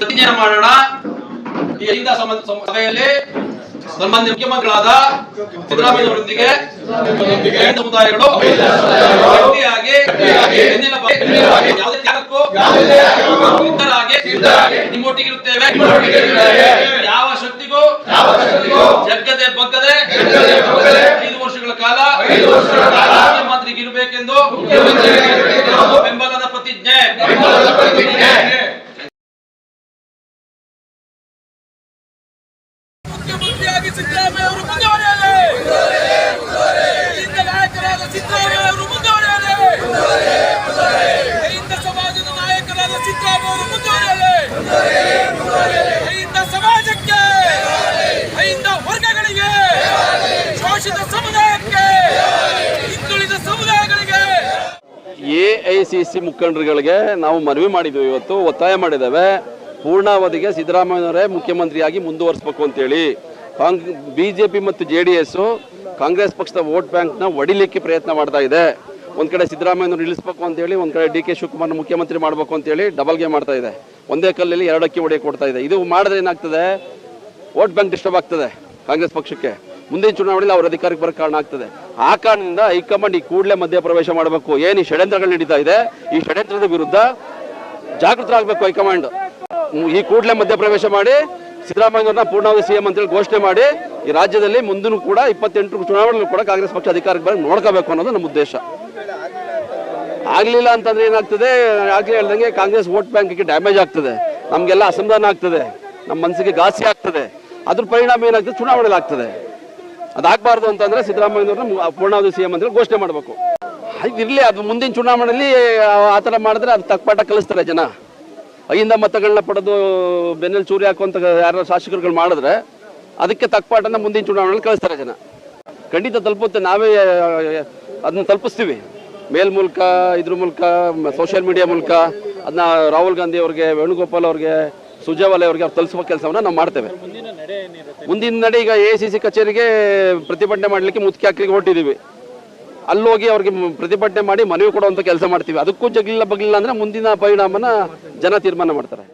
ಪ್ರತಿಜ್ಞೆ ಮಾಡೋಣ. ಈ ಐದ ಸಭೆಯಲ್ಲಿ ಸನ್ಮಾನ್ಯ ಮುಖ್ಯಮಂತ್ರಿಗಳಾದ ಸಿದ್ದರಾಮಯ್ಯ ಅವರೊಂದಿಗೆ ಸಮುದಾಯಗಳು ಯಾವುದೇ ನಿಮ್ಮೊಟ್ಟಿಗಿರುತ್ತೇವೆ ಯಾವ ಶಕ್ತಿಗೂ ಜಗ್ಗದೆ ಬಗ್ಗದೆ ಐದು ವರ್ಷಗಳ ಕಾಲ ಮುಖ್ಯಮಂತ್ರಿಗೆ ಮುಖ್ಯಮಂತ್ರಿಯಾಗಿ ಸಿದ್ದರಾಮಯ್ಯ ಅವರು ಮುಂದುವರೆಯಲಿ. ಹಿಂದೆ ನಾಯಕರಾದ ಸಿದ್ದರಾಮಯ್ಯ ಅವರು ಮುಂದುವರೆಯಲಿ. ಹಿಂದ ಸಮಾಜದ ನಾಯಕರಾದ ಸಿದ್ದರಾಮಯ್ಯ ಅವರು ಮುಂದುವರೆಯಲಿ. ಹಿಂದ ಸಮಾಜಕ್ಕೆ ಹಿಂದ ವರ್ಗಗಳಿಗೆ, ಶೋಷಿತ ಸಮುದಾಯಕ್ಕೆ, ಹಿಂದುಳಿದ ಸಮುದಾಯಗಳಿಗೆ. ಎ ಸಿ ಸಿ ಮುಖಂಡರುಗಳಿಗೆ ನಾವು ಮನವಿ ಮಾಡಿದ್ದೇವೆ ಇವತ್ತು, ಒತ್ತಾಯ ಮಾಡಿದ್ದೇವೆ. ಪೂರ್ಣಾವಧಿಗೆ ಸಿದ್ದರಾಮಯ್ಯನವರೇ ಮುಖ್ಯಮಂತ್ರಿಯಾಗಿ ಮುಂದುವರಿಸಬೇಕು ಅಂತೇಳಿ. ಕಾಂಗ್ ಬಿ ಜೆ ಪಿ ಮತ್ತು ಜೆ ಡಿ ಎಸ್ಸು ಕಾಂಗ್ರೆಸ್ ಪಕ್ಷದ ವೋಟ್ ಬ್ಯಾಂಕ್ನ ಒಡಿಲಿಕ್ಕೆ ಪ್ರಯತ್ನ ಮಾಡ್ತಾ ಇದೆ. ಒಂದು ಕಡೆ ಸಿದ್ದರಾಮಯ್ಯನವರು ಇಳಿಸ್ಬೇಕು ಅಂತೇಳಿ, ಒಂದು ಕಡೆ ಡಿ ಕೆ ಶಿವಕುಮಾರ್ನ ಮುಖ್ಯಮಂತ್ರಿ ಮಾಡಬೇಕು ಅಂತೇಳಿ ಡಬಲ್ ಗೇಮ್ ಮಾಡ್ತಾ ಇದೆ. ಒಂದೇ ಕಲ್ಲಲ್ಲಿ ಎರಡಕ್ಕೆ ಅಕ್ಕಿ ಹೊಡೆಯ ಕೊಡ್ತಾ ಇದೆ. ಇದು ಮಾಡಿದ್ರೆ ಏನಾಗ್ತದೆ? ವೋಟ್ ಬ್ಯಾಂಕ್ ಡಿಸ್ಟರ್ಬ್ ಆಗ್ತದೆ ಕಾಂಗ್ರೆಸ್ ಪಕ್ಷಕ್ಕೆ. ಮುಂದಿನ ಚುನಾವಣೆಯಲ್ಲಿ ಅವರ ಅಧಿಕಾರಕ್ಕೆ ಬರೋ ಕಾರಣ ಆಗ್ತದೆ. ಆ ಕಾರಣದಿಂದ ಹೈಕಮಾಂಡ್ ಈ ಕೂಡಲೇ ಮಧ್ಯಪ್ರವೇಶ ಮಾಡಬೇಕು. ಏನು ಈ ಷಡ್ಯಂತ್ರಗಳು ನಡೀತಾ ಇದೆ? ಈ ಷಡ್ಯಂತ್ರದ ವಿರುದ್ಧ ಜಾಗೃತರಾಗಬೇಕು ಹೈಕಮಾಂಡ್. ಈ ಕೂಡಲೇ ಮಧ್ಯಪ್ರವೇಶ ಮಾಡಿ ಸಿದ್ದರಾಮಯ್ಯವ್ರನ್ನ ಪೂರ್ಣಾವಧಿ ಸಿಎಂ ಅಂತೇಳಿ ಘೋಷಣೆ ಮಾಡಿ ಈ ರಾಜ್ಯದಲ್ಲಿ ಮುಂದಿನ ಕೂಡ ಇಪ್ಪತ್ತೆಂಟು ಚುನಾವಣೆಗಳು ಕೂಡ ಕಾಂಗ್ರೆಸ್ ಪಕ್ಷ ಅಧಿಕಾರಕ್ಕೆ ಬಂದು ನೋಡ್ಕೋಬೇಕು ಅನ್ನೋದು ನಮ್ಮ ಉದ್ದೇಶ. ಆಗ್ಲಿಲ್ಲ ಅಂತಂದ್ರೆ ಏನಾಗ್ತದೆ? ಆಗ್ಲೇ ಹೇಳ್ದಂಗೆ ಕಾಂಗ್ರೆಸ್ ವೋಟ್ ಬ್ಯಾಂಕ್ಗೆ ಡ್ಯಾಮೇಜ್ ಆಗ್ತದೆ. ನಮಗೆಲ್ಲ ಅಸಮಾಧಾನ ಆಗ್ತದೆ. ನಮ್ಮ ಮನಸ್ಸಿಗೆ ಘಾಸಿ ಆಗ್ತದೆ. ಅದ್ರ ಪರಿಣಾಮ ಏನಾಗ್ತದೆ? ಚುನಾವಣೆಯಲ್ಲಿ ಆಗ್ತದೆ. ಅದಾಗಬಾರ್ದು ಅಂತಂದ್ರೆ ಸಿದ್ದರಾಮಯ್ಯವ್ರನ್ನ ಪೂರ್ಣಾವಧಿ ಸಿಎಂ ಅಂತೇಳಿ ಘೋಷಣೆ ಮಾಡಬೇಕು. ಇರಲಿ ಅದು ಮುಂದಿನ ಚುನಾವಣೆಯಲ್ಲಿ, ಆ ಥರ ಮಾಡಿದ್ರೆ ಅದು ತಕ್ಕಪಾಠ ಕಲಿಸ್ತಾರೆ ಜನ. ಐಯಿಂದ ಮತಗಳನ್ನ ಪಡೆದು ಬೆನ್ನಲ್ಲಿ ಚೂರಿ ಹಾಕುವಂತ ಯಾರು ಶಾಸಕರುಗಳು ಮಾಡಿದ್ರೆ ಅದಕ್ಕೆ ತಕ್ಕಪಾಠನ ಮುಂದಿನ ಚುನಾವಣೆಯಲ್ಲಿ ಕಳಿಸ್ತಾರೆ ಜನ. ಖಂಡಿತ ತಲುಪುತ್ತೆ. ನಾವೇ ಅದನ್ನ ತಲುಪಿಸ್ತೀವಿ. ಮೇಲ್ ಮೂಲಕ ಇದ್ರ ಮೂಲಕ ಸೋಷಿಯಲ್ ಮೀಡಿಯಾ ಮೂಲಕ ಅದನ್ನ ರಾಹುಲ್ ಗಾಂಧಿ ಅವ್ರಿಗೆ ವೇಣುಗೋಪಾಲ್ ಅವ್ರಿಗೆ ಸುಜಾವಾಲೆ ಅವ್ರಿಗೆ ಅವ್ರು ತಲುಪಿಸುವ ಕೆಲಸವನ್ನ ನಾವು ಮಾಡ್ತೇವೆ. ಮುಂದಿನ ನಡೆ ಈಗ ಎ ಸಿ ಸಿ ಕಚೇರಿಗೆ ಪ್ರತಿಭಟನೆ ಮಾಡಲಿಕ್ಕೆ ಮುತ್ಕಿ ಹಾಕ್ಲಿಕ್ಕೆ ಹೊರಟಿದ್ದೀವಿ ಅಲ್ಲಿ ಹೋಗಿ ಅವ್ರಿಗೆ ಪ್ರತಿಭಟನೆ ಮಾಡಿ ಮನವಿ ಕೊಡುವಂತ ಕೆಲಸ ಮಾಡ್ತೀವಿ. ಅದಕ್ಕೂ ಜಗಲಿಲ್ಲ ಬಗ್ಲಿಲ್ಲ ಅಂದ್ರೆ ಮುಂದಿನ ಪರಿಣಾಮನ ಜನ ತೀರ್ಮಾನ ಮಾಡ್ತಾರೆ.